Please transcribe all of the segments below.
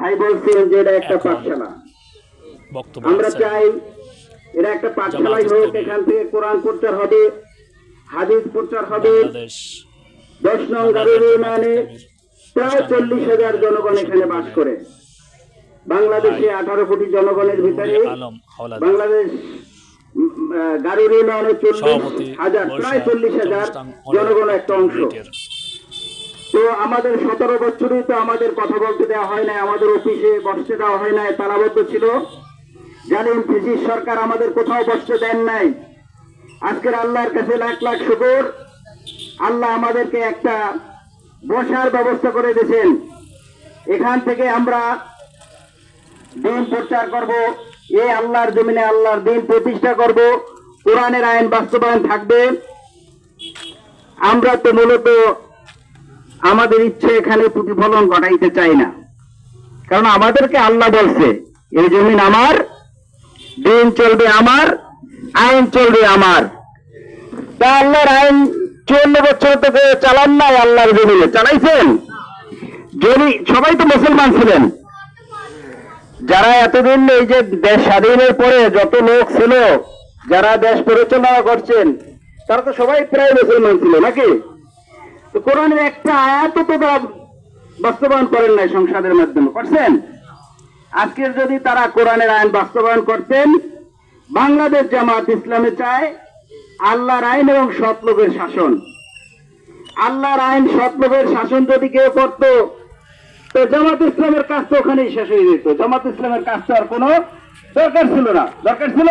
ভাই বলছেন যে এটা একটা পাঠশালা। আমরা চাই এটা একটা পাঠশালাই হোক এখান থেকে কোরআন প্রচার হবে হাদিস প্রচার হবে। দশ নং ইউনিয়নে ইসলামীর প্রায় চল্লিশ হাজার জনগণ এখানে বাস করে। বাংলাদেশে আঠারো কোটি জনগণের ভিতরে বাংলাদেশ গারুর ইউনিয়নে চল্লিশ হাজার প্রায় চল্লিশ হাজার জনগণ একটা অংশ। তো আমাদের সতেরো বছরই তো আমাদের কথা বলতে দেওয়া হয় নাই, আমাদের অফিসে বসতে দেওয়া হয় নাই, তালাবদ্ধ ছিল। জানেন ব্রিটিশ সরকার আমাদের কোথাও বসতে দেন নাই। আজকের আল্লাহর কাছে লাখ লাখ শুকর। আল্লাহ আমাদেরকে একটা বসার ব্যবস্থা করে দিয়েছেন। এখান থেকে আমরা দিন প্রচার করব এ আল্লাহর জমিনে আল্লাহর দিন প্রতিষ্ঠা করব। কোরআনের আইন বাস্তবায়ন থাকবে। আমরা তো মূলত আমাদের ইচ্ছে এখানে প্রতিফলন ঘটাইতে চাই না। কারণ আমাদেরকে আল্লাহ বলছে, এই জমিন আমার, দিন চলবে আমার, আইন চলবে আমার। তা আল্লাহর আইন চুয়ান্ন বছর থেকে চালান নাই আল্লাহর জমিনে। চালাইছেন? যদি সবাই তো মুসলমান ছিলেন। যারা এতদিন এই যে দেশ স্বাধীনের পরে যত লোক ছিল, যারা দেশ পরিচালনা করছেন, তারা তো সবাই প্রায় মুসলমান ছিল, নাকি? তো কোরআনের একটা আয়াত তো তারা বাস্তবায়ন করেন নাই সংসদের মাধ্যমে। করছেন? আজকের যদি তারা কোরআনের আইন বাস্তবায়ন করতেন, বাংলাদেশ জামাত ইসলামে চায় আল্লাহর আইন এবং সৎ লোকের শাসন। আল্লাহর আইন, সৎ লোকের শাসন যদি কেউ করত, তো জামাত ইসলামের কাজ তো ওখানেই শেষ হয়ে যেত। জামাত ইসলামের কাজ তো আর কোনো দরকার ছিল না। দরকার ছিল?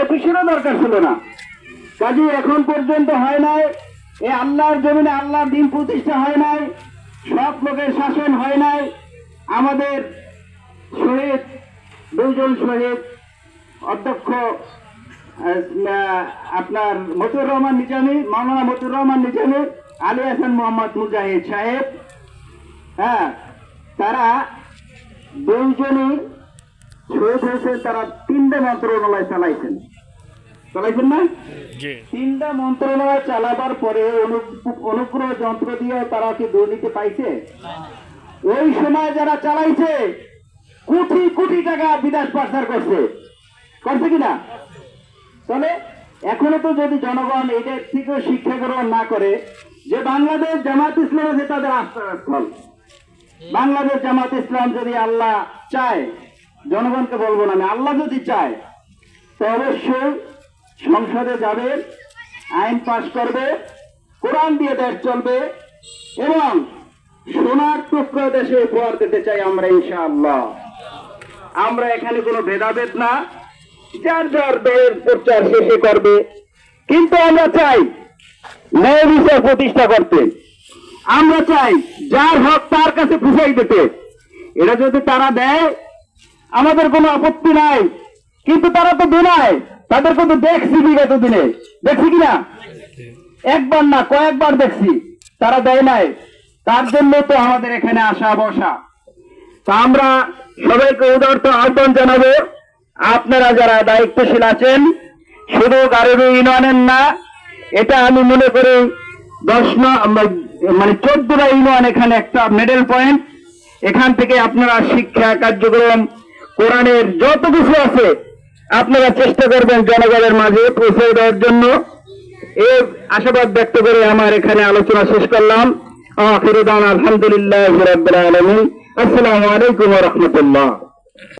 অফিসেরও দরকার ছিল না। কাজে এখন পর্যন্ত হয় নাই এই আল্লাহর জমিনে আল্লাহর দিন প্রতিষ্ঠা হয় নাই সব লোকের শাসন হয় নাই। আমাদের শহীদ দুজন শহীদ, অধ্যক্ষ আপনার মতুর রহমান নিজামী, মাওলানা মতুর রহমান নিজামী, আলী হাসান মোহাম্মদ মুজাহিদ সাহেব। হ্যাঁ তারা দুইজনই শহীদ হয়েছে, তারা তিনটে মন্ত্রণালয় চালাইছেন। চালাইছেন না? তিনটা মন্ত্রণালয় চালাবার পরে অনু- অনুগ্রহ যন্ত্র দিয়ে তারা কি দুর্নীতি পাইছে? ওই সময় যারা চালাইছে কোটি কোটি টাকা বিদেশ পাচার করছে। করছে কিনা তাহলে এখনও তো যদি জনগণ এটার থেকে শিক্ষা গ্রহণ না করে যে বাংলাদেশ জামাত ইসলাম আছে তাদের আস্থাস্থল। বাংলাদেশ জামাত ইসলাম যদি আল্লাহ চায় জনগণকে বলব না আমি আল্লাহ যদি চায় তো অবশ্যই সংসদে যাবে, আইন পাশ করবে, কোরআন দিয়ে দেশ চলবে, এবং সোনার টুকরো দেশে উপহার দিতে চাই আমরা ইনশাআল্লাহ। আমরা এখানে কোনো ভেদাভেদ না, যার যার দলের প্রচার শেষে করবে। কিন্তু আমরা চাই ন্যায় বিচার প্রতিষ্ঠা করতে। আমরা চাই যার হক তার কাছে বুঝাই দিতে। এটা যদি তারা দেয়, আমাদের কোনো আপত্তি নাই, কিন্তু তারা তো দেনায় তাদের কিন্তু দেখছি বিগত দিনে। দেখছি কিনা একবার না, কয়েকবার দেখছি। তারা দেয় নাই। তার জন্য তো আমাদের এখানে আসা বসা। তা আমরা সবাইকে উদার্ত আহ্বান জানাব, আপনারা যারা দায়িত্বশীল আছেন, শুধু গারুবি ইউনিয়নের না, এটা আমি মনে করি দশ মানে চোদ্দটা ইউনিয়ন এখানে একটা মেডেল পয়েন্ট এখান থেকে আপনারা শিক্ষা, কার্যক্রম, কোরআনের যত কিছু আছে আপনারা চেষ্টা করবেন জনগণের মাঝে পৌঁছে দেওয়ার জন্য। এর আশাবাদ ব্যক্ত করে আমার এখানে আলোচনা শেষ করলাম। আখিরুদান আলহামদুলিল্লাহ আসসালামু আলাইকুম রাহমাতুল্লাহ।